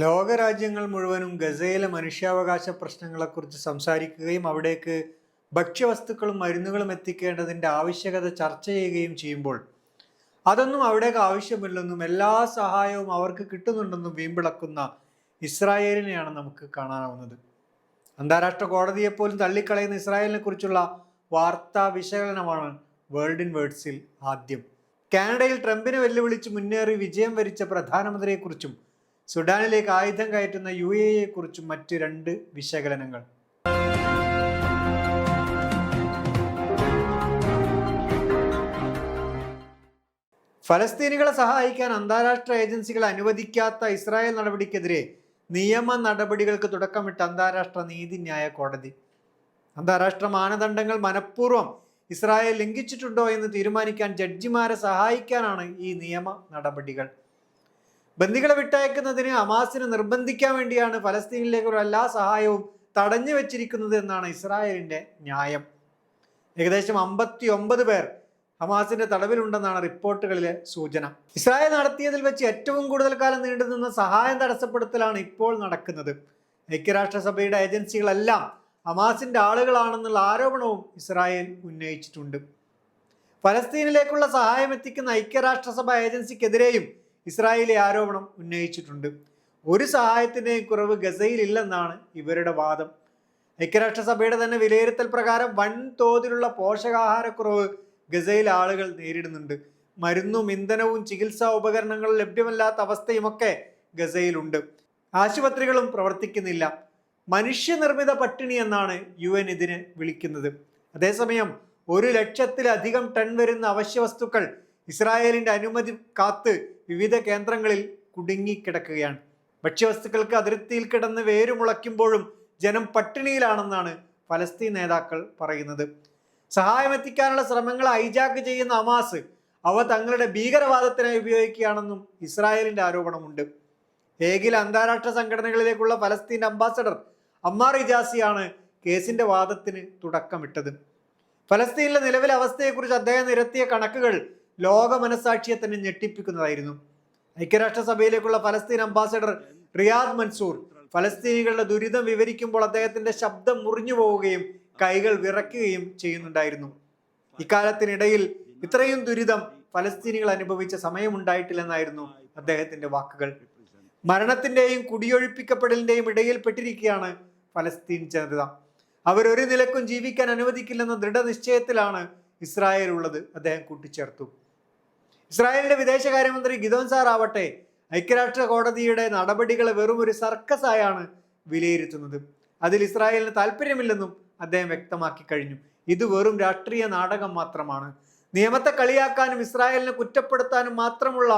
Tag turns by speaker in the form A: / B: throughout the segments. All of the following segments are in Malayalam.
A: ലോകരാജ്യങ്ങൾ മുഴുവനും ഗസയിലെ മനുഷ്യാവകാശ പ്രശ്നങ്ങളെക്കുറിച്ച് സംസാരിക്കുകയും അവിടേക്ക് ഭക്ഷ്യവസ്തുക്കളും മരുന്നുകളും എത്തിക്കേണ്ടതിന്റെ ആവശ്യകത ചർച്ച ചെയ്യുകയും ചെയ്യുമ്പോൾ അതൊന്നും അവിടേക്ക് ആവശ്യമില്ലെന്നും എല്ലാ സഹായവും അവർക്ക് കിട്ടുന്നുണ്ടെന്നും വീമ്പിളക്കുന്ന ഇസ്രായേലിനെയാണ് നമുക്ക് കാണാനാവുന്നത് അന്താരാഷ്ട്ര കോടതിയെപ്പോലും തള്ളിക്കളയുന്ന ഇസ്രായേലിനെ കുറിച്ചുള്ള വാർത്താ വിശകലനമാണ് വേൾഡ് ഇൻ വേർഡ്സിൽ ആദ്യം. കാനഡയിൽ ട്രംപിനെ വെല്ലുവിളിച്ച് മുന്നേറി വിജയം വരിച്ച പ്രധാനമന്ത്രിയെക്കുറിച്ചും സുഡാനിലേക്ക് ആയുധം കയറ്റുന്ന യു എ കുറിച്ചും മറ്റ് രണ്ട് വിശകലനങ്ങൾ. ഫലസ്തീനികളെ സഹായിക്കാൻ അന്താരാഷ്ട്ര ഏജൻസികളെ അനുവദിക്കാത്ത ഇസ്രായേൽ നടപടിക്കെതിരെ നിയമ നടപടികൾക്ക് തുടക്കമിട്ട അന്താരാഷ്ട്ര നീതിന്യായ കോടതി. അന്താരാഷ്ട്ര മാനദണ്ഡങ്ങൾ മനഃപൂർവം ഇസ്രായേൽ ലംഘിച്ചിട്ടുണ്ടോ എന്ന് തീരുമാനിക്കാൻ ജഡ്ജിമാരെ സഹായിക്കാനാണ് ഈ നിയമ നടപടികൾ. ബന്ദികളെ വിട്ടയക്കുന്നതിന് ഹമാസിനെ നിർബന്ധിക്കാൻ വേണ്ടിയാണ് ഫലസ്തീനിലേക്കുള്ള എല്ലാ സഹായവും തടഞ്ഞു വെച്ചിരിക്കുന്നത് എന്നാണ് ഇസ്രായേലിന്റെ ന്യായം. ഏകദേശം അമ്പത്തി ഒമ്പത് പേർ ഹമാസിന്റെ തടവിലുണ്ടെന്നാണ് റിപ്പോർട്ടുകളിലെ സൂചന. ഇസ്രായേൽ നടത്തിയതിൽ വെച്ച് ഏറ്റവും കൂടുതൽ കാലം നീണ്ടുനിന്ന സഹായം തടസ്സപ്പെടുത്തലാണ് ഇപ്പോൾ നടക്കുന്നത്. ഐക്യരാഷ്ട്രസഭയുടെ ഏജൻസികളെല്ലാം ഹമാസിന്റെ ആളുകളാണെന്നുള്ള ആരോപണവും ഇസ്രായേൽ ഉന്നയിച്ചിട്ടുണ്ട്. ഫലസ്തീനിലേക്കുള്ള സഹായം എത്തിക്കുന്ന ഐക്യരാഷ്ട്രസഭ ഏജൻസിക്കെതിരെയും ഇസ്രായേലി ആരോപണം ഉന്നയിച്ചിട്ടുണ്ട്. ഒരു സഹായത്തിന്റെയും കുറവ് ഗസയിലില്ലെന്നാണ് ഇവരുടെ വാദം. ഐക്യരാഷ്ട്രസഭയുടെ തന്നെ വിലയിരുത്തൽ പ്രകാരം വൻതോതിലുള്ള പോഷകാഹാരക്കുറവ് ഗസയിൽ ആളുകൾ നേരിടുന്നുണ്ട്. മരുന്നും ഇന്ധനവും ചികിത്സാ ഉപകരണങ്ങളും ലഭ്യമല്ലാത്ത അവസ്ഥയുമൊക്കെ ഗസയിലുണ്ട്. ആശുപത്രികളും പ്രവർത്തിക്കുന്നില്ല. മനുഷ്യനിർമ്മിത പട്ടിണി എന്നാണ് യു എൻ ഇതിനെ വിളിക്കുന്നത്. അതേസമയം ഒരു ലക്ഷത്തിലധികം ടൺ വരുന്ന അവശ്യ വസ്തുക്കൾ ഇസ്രായേലിന്റെ അനുമതി കാത്ത് വിവിധ കേന്ദ്രങ്ങളിൽ കുടുങ്ങിക്കിടക്കുകയാണ്. ഭക്ഷ്യവസ്തുക്കൾക്ക് അതിർത്തിയിൽ കിടന്ന് വേരുമുളയ്ക്കുമ്പോഴും ജനം പട്ടിണിയിലാണെന്നാണ് ഫലസ്തീൻ നേതാക്കൾ പറയുന്നത്. സഹായമെത്തിക്കാനുള്ള ശ്രമങ്ങൾ ഹൈജാക്ക് ചെയ്യുന്ന അമാസ് അവ തങ്ങളുടെ ഭീകരവാദത്തിനായി ഉപയോഗിക്കുകയാണെന്നും ഇസ്രായേലിന്റെ ആരോപണമുണ്ട്. ഹേഗിൽ അന്താരാഷ്ട്ര സംഘടനകളിലേക്കുള്ള ഫലസ്തീൻ അംബാസഡർ അമ്മാർ ഇജാസിയാണ് കേസിന്റെ വാദത്തിന് തുടക്കമിട്ടത്. ഫലസ്തീനിലെ നിലവിലെ അവസ്ഥയെക്കുറിച്ച് അദ്ദേഹം നിരത്തിയ കണക്കുകൾ ലോക മനസാക്ഷിയെ തന്നെ ഞെട്ടിപ്പിക്കുന്നതായിരുന്നു. ഐക്യരാഷ്ട്രസഭയിലേക്കുള്ള ഫലസ്തീൻ അംബാസഡർ റിയാദ് മൻസൂർ ഫലസ്തീനികളുടെ ദുരിതം വിവരിക്കുമ്പോൾ അദ്ദേഹത്തിന്റെ ശബ്ദം മുറിഞ്ഞു പോവുകയും കൈകൾ വിറയ്ക്കുകയും ചെയ്യുന്നുണ്ടായിരുന്നു. ഇക്കാലത്തിനിടയിൽ ഇത്രയും ദുരിതം ഫലസ്തീനികൾ അനുഭവിച്ച സമയമുണ്ടായിട്ടില്ലെന്നായിരുന്നു അദ്ദേഹത്തിന്റെ വാക്കുകൾ. മരണത്തിന്റെയും കുടിയൊഴിപ്പിക്കപ്പെടലിന്റെയും ഇടയിൽപ്പെട്ടിരിക്കുകയാണ് ഫലസ്തീൻ ജനത. അവരൊരു നിലക്കും ജീവിക്കാൻ അനുവദിക്കില്ലെന്ന ദൃഢനിശ്ചയത്തിലാണ് ഇസ്രായേൽ ഉള്ളത്. അദ്ദേഹം കൂട്ടിച്ചേർത്തു. ഇസ്രായേലിന്റെ വിദേശകാര്യമന്ത്രി ഗിദോൻ സാർ ആവട്ടെ ഐക്യരാഷ്ട്ര കോടതിയുടെ നടപടികളെ വെറും ഒരു സർക്കസ് ആയാണ് വിലയിരുത്തുന്നത്. അതിൽ ഇസ്രായേലിന് താല്പര്യമില്ലെന്നും അദ്ദേഹം വ്യക്തമാക്കി കഴിഞ്ഞു. ഇത് വെറും രാഷ്ട്രീയ നാടകം മാത്രമാണ്. നിയമത്തെ കളിയാക്കാനും ഇസ്രായേലിനെ കുറ്റപ്പെടുത്താനും മാത്രമുള്ള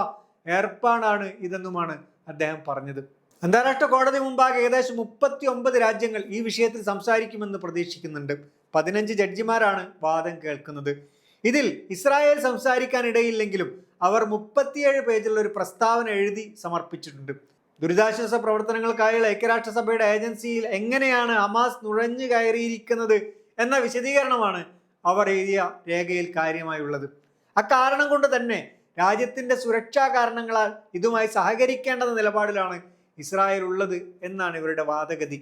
A: ഏർപ്പാടാണ് ഇതെന്നുമാണ് അദ്ദേഹം പറഞ്ഞത്. അന്താരാഷ്ട്ര കോടതി മുമ്പാകെ ഏകദേശം മുപ്പത്തി ഒമ്പത് രാജ്യങ്ങൾ ഈ വിഷയത്തിൽ സംസാരിക്കുമെന്ന് പ്രതീക്ഷിക്കുന്നുണ്ട്. പതിനഞ്ച് ജഡ്ജിമാരാണ് വാദം കേൾക്കുന്നത്. ഇതിൽ ഇസ്രായേൽ സംസാരിക്കാനിടയില്ലെങ്കിലും അവർ മുപ്പത്തിയേഴ് പേജിലുള്ള ഒരു പ്രസ്താവന എഴുതി സമർപ്പിച്ചിട്ടുണ്ട്. ദുരിതാശ്വാസ പ്രവർത്തനങ്ങൾക്കായുള്ള ഐക്യരാഷ്ട്രസഭയുടെ ഏജൻസിയിൽ എങ്ങനെയാണ് ഹമാസ് നുഴഞ്ഞു കയറിയിരിക്കുന്നത് എന്ന വിശദീകരണമാണ് അവർ എഴുതിയ രേഖയിൽ കാര്യമായുള്ളത്. അക്കാരണം കൊണ്ട് തന്നെ രാജ്യത്തിന്റെ സുരക്ഷാ കാരണങ്ങളാൽ ഇതുമായി സഹകരിക്കേണ്ടെന്ന നിലപാടിലാണ് ഇസ്രായേൽ ഉള്ളത് എന്നാണ് ഇവരുടെ വാദഗതി.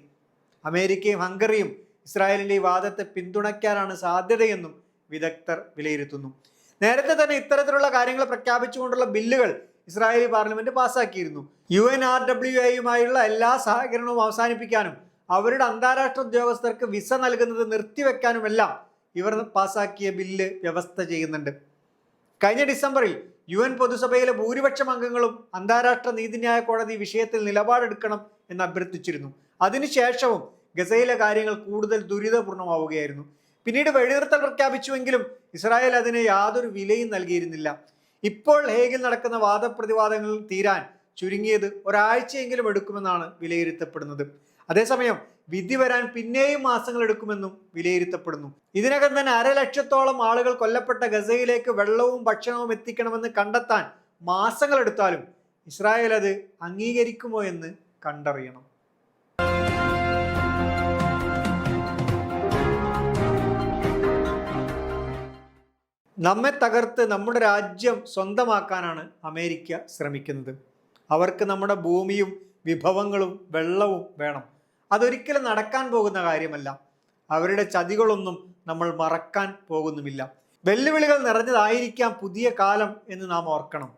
A: അമേരിക്കയും ഹംഗറിയും ഇസ്രായേലിന്റെ ഈ വാദത്തെ പിന്തുണയ്ക്കാനാണ് സാധ്യതയെന്നും വിദഗ്ധർ വിലയിരുത്തുന്നു. നേരത്തെ തന്നെ ഇത്തരത്തിലുള്ള കാര്യങ്ങൾ പ്രഖ്യാപിച്ചുകൊണ്ടുള്ള ബില്ലുകൾ ഇസ്രായേലി പാർലമെന്റ് പാസാക്കിയിരുന്നു യു എൻ ആർ ഡബ്ല്യു എയുമായുള്ള എല്ലാ സഹകരണവും അവസാനിപ്പിക്കാനും അവരുടെ അന്താരാഷ്ട്ര ഉദ്യോഗസ്ഥർക്ക് വിസ നൽകുന്നത് നിർത്തിവെക്കാനുമെല്ലാം ഇവർ പാസാക്കിയ ബില്ല് വ്യവസ്ഥ ചെയ്യുന്നുണ്ട്. കഴിഞ്ഞ ഡിസംബറിൽ യു എൻ പൊതുസഭയിലെ ഭൂരിപക്ഷം അംഗങ്ങളും അന്താരാഷ്ട്ര നീതിന്യായ കോടതി വിഷയത്തിൽ നിലപാടെടുക്കണം എന്ന് അഭ്യർത്ഥിച്ചിരുന്നു. അതിനുശേഷവും ഗസയിലെ കാര്യങ്ങൾ കൂടുതൽ ദുരിതപൂർണമാവുകയായിരുന്നു. പിന്നീട് വെടിനിർത്തൽ പ്രഖ്യാപിച്ചുവെങ്കിലും ഇസ്രായേൽ അതിന് യാതൊരു വിലയും നൽകിയിരുന്നില്ല. ഇപ്പോൾ ഹേഗിൽ നടക്കുന്ന വാദപ്രതിവാദങ്ങൾ തീരാൻ ചുരുങ്ങിയത് ഒരാഴ്ചയെങ്കിലും എടുക്കുമെന്നാണ് വിലയിരുത്തപ്പെടുന്നത്. അതേസമയം വിധി വരാൻ പിന്നെയും മാസങ്ങൾ എടുക്കുമെന്നും വിലയിരുത്തപ്പെടുന്നു. ഇതിനകം തന്നെ അരലക്ഷത്തോളം ആളുകൾ കൊല്ലപ്പെട്ട ഗസയിലേക്ക് വെള്ളവും ഭക്ഷണവും എത്തിക്കണമെന്ന് കണ്ടെത്താൻ മാസങ്ങൾ എടുത്താലും ഇസ്രായേൽ അത് അംഗീകരിക്കുമോ എന്ന് കണ്ടറിയണം. നമ്മെ തകർത്ത് നമ്മുടെ രാജ്യം സ്വന്തമാക്കാനാണ് അമേരിക്ക ശ്രമിക്കുന്നത്. അവർക്ക് നമ്മുടെ ഭൂമിയും വിഭവങ്ങളും വെള്ളവും വേണം. അതൊരിക്കലും നടക്കാൻ പോകുന്ന കാര്യമല്ല. അവരുടെ ചതികളൊന്നും നമ്മൾ മറക്കാൻ പോകുന്നുമില്ല. വെല്ലുവിളികൾ നിറഞ്ഞതായിരിക്കാം പുതിയ കാലം എന്ന് നാം ഓർക്കണം.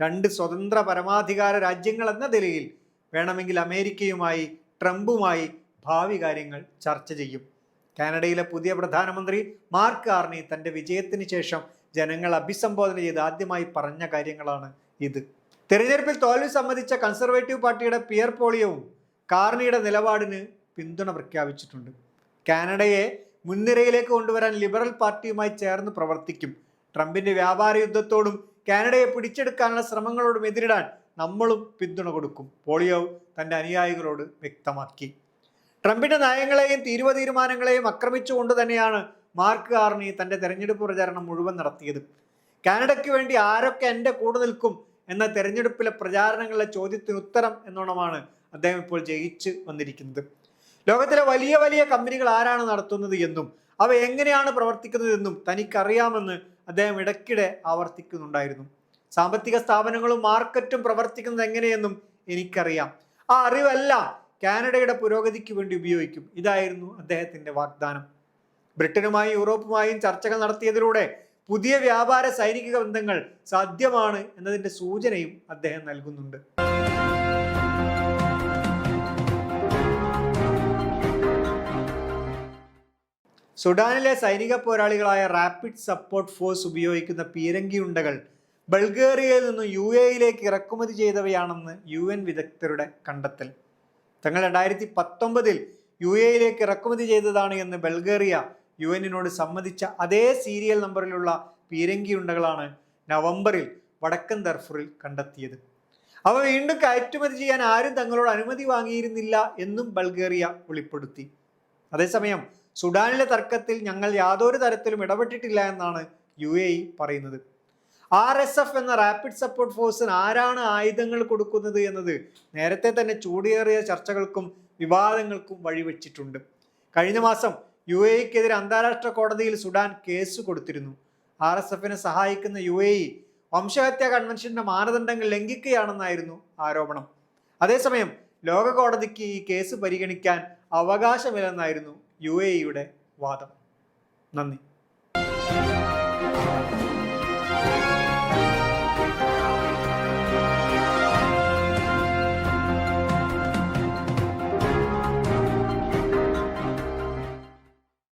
A: രണ്ട് സ്വതന്ത്ര പരമാധികാര രാജ്യങ്ങൾ എന്ന നിലയിൽ വേണമെങ്കിൽ അമേരിക്കയുമായി ട്രംപുമായി ഭാവി കാര്യങ്ങൾ ചർച്ച ചെയ്യും. കാനഡയിലെ പുതിയ പ്രധാനമന്ത്രി മാർക്ക് കാർണി തന്റെ വിജയത്തിന് ശേഷം ജനങ്ങൾ അഭിസംബോധന ചെയ്ത് ആദ്യമായി പറഞ്ഞ കാര്യങ്ങളാണ് ഇത്. തെരഞ്ഞെടുപ്പിൽ തോൽവി സംബന്ധിച്ച കൺസർവേറ്റീവ് പാർട്ടിയുടെ പിയർ പോളിയവും കാർണിയുടെ നിലപാടിന് പിന്തുണ പ്രഖ്യാപിച്ചിട്ടുണ്ട്. കാനഡയെ മുൻനിരയിലേക്ക് കൊണ്ടുവരാൻ ലിബറൽ പാർട്ടിയുമായി ചേർന്ന് പ്രവർത്തിക്കും. ട്രംപിന്റെ വ്യാപാര യുദ്ധത്തോടും കാനഡയെ പിടിച്ചെടുക്കാനുള്ള ശ്രമങ്ങളോടും എതിരിടാൻ നമ്മളും പിന്തുണ കൊടുക്കും. പോളിയോ തന്റെ അനുയായികളോട് വ്യക്തമാക്കി. ട്രംപിന്റെ നയങ്ങളെയും തീരുവ തീരുമാനങ്ങളെയും ആക്രമിച്ചുകൊണ്ട് തന്നെയാണ് മാർക്ക് കാർണി തന്റെ തെരഞ്ഞെടുപ്പ് പ്രചാരണം മുഴുവൻ നടത്തിയത്. കാനഡയ്ക്ക് വേണ്ടി ആരൊക്കെ എന്റെ കൂടെ നിൽക്കും എന്ന തെരഞ്ഞെടുപ്പിലെ പ്രചാരണങ്ങളിലെ ചോദ്യത്തിന് ഉത്തരം എന്നോണമാണ് അദ്ദേഹം ഇപ്പോൾ ജയിച്ച് വന്നിരിക്കുന്നത്. ലോകത്തിലെ വലിയ വലിയ കമ്പനികൾ ആരാണ് നടത്തുന്നത് എന്നും അവ എങ്ങനെയാണ് പ്രവർത്തിക്കുന്നത് എന്നും തനിക്കറിയാമെന്ന് അദ്ദേഹം ഇടയ്ക്കിടെ ആവർത്തിക്കുന്നുണ്ടായിരുന്നു. സാമ്പത്തിക സ്ഥാപനങ്ങളും മാർക്കറ്റും പ്രവർത്തിക്കുന്നത് എങ്ങനെയെന്നും എനിക്കറിയാം. ആ അറിവെല്ലാം കാനഡയുടെ പുരോഗതിക്ക് വേണ്ടി ഉപയോഗിക്കും. ഇതായിരുന്നു അദ്ദേഹത്തിന്റെ വാഗ്ദാനം. ബ്രിട്ടനുമായും യൂറോപ്പുമായും ചർച്ചകൾ നടത്തിയതിലൂടെ പുതിയ വ്യാപാര സൈനിക ബന്ധങ്ങൾ സാധ്യമാണ് എന്നതിന്റെ സൂചനയും അദ്ദേഹം നൽകുന്നുണ്ട്. സുഡാനിലെ സൈനിക പോരാളികളായ റാപ്പിഡ് സപ്പോർട്ട് ഫോഴ്സ് ഉപയോഗിക്കുന്ന പീരങ്കിയുണ്ടകൾ ബൾഗേറിയയിൽ നിന്നും യു എയിലേക്ക് ഇറക്കുമതി ചെയ്തവയാണെന്ന് യു എൻ വിദഗ്ധരുടെ കണ്ടെത്തൽ. തങ്ങൾ രണ്ടായിരത്തി പത്തൊമ്പതിൽ യു എയിലേക്ക് ഇറക്കുമതി ചെയ്തതാണ് എന്ന് ബൾഗേറിയ യു എന്നിനോട് സമ്മതിച്ച അതേ സീരിയൽ നമ്പറിലുള്ള പീരങ്കിയുണ്ടകളാണ് നവംബറിൽ വടക്കൻ ദർഫറിൽ കണ്ടെത്തിയത്. അവ വീണ്ടും കയറ്റുമതി ചെയ്യാൻ ആരും തങ്ങളോട് അനുമതി വാങ്ങിയിരുന്നില്ല എന്നും ബൾഗേറിയ വെളിപ്പെടുത്തി. അതേസമയം സുഡാനിലെ തർക്കത്തിൽ ഞങ്ങൾ യാതൊരു തരത്തിലും ഇടപെട്ടിട്ടില്ല എന്നാണ് യു പറയുന്നത്. ആർ എസ് എഫ് എന്ന റാപ്പിഡ് സപ്പോർട്ട് ഫോഴ്സിന് ആരാണ് ആയുധങ്ങൾ കൊടുക്കുന്നത് എന്നത് നേരത്തെ തന്നെ ചൂടേറിയ ചർച്ചകൾക്കും വിവാദങ്ങൾക്കും വഴിവെച്ചിട്ടുണ്ട്. കഴിഞ്ഞ മാസം യു എക്കെതിരെ അന്താരാഷ്ട്ര കോടതിയിൽ സുഡാൻ കേസ് കൊടുത്തിരുന്നു. ആർ എസ് എഫിനെ സഹായിക്കുന്ന യു എ ഇ വംശഹത്യാ കൺവെൻഷന്റെ മാനദണ്ഡങ്ങൾ ലംഘിക്കുകയാണെന്നായിരുന്നു ആരോപണം. അതേസമയം ലോക കോടതിക്ക് ഈ കേസ് പരിഗണിക്കാൻ അവകാശമില്ലെന്നായിരുന്നു യു എ ഇയുടെ വാദം. നന്ദി.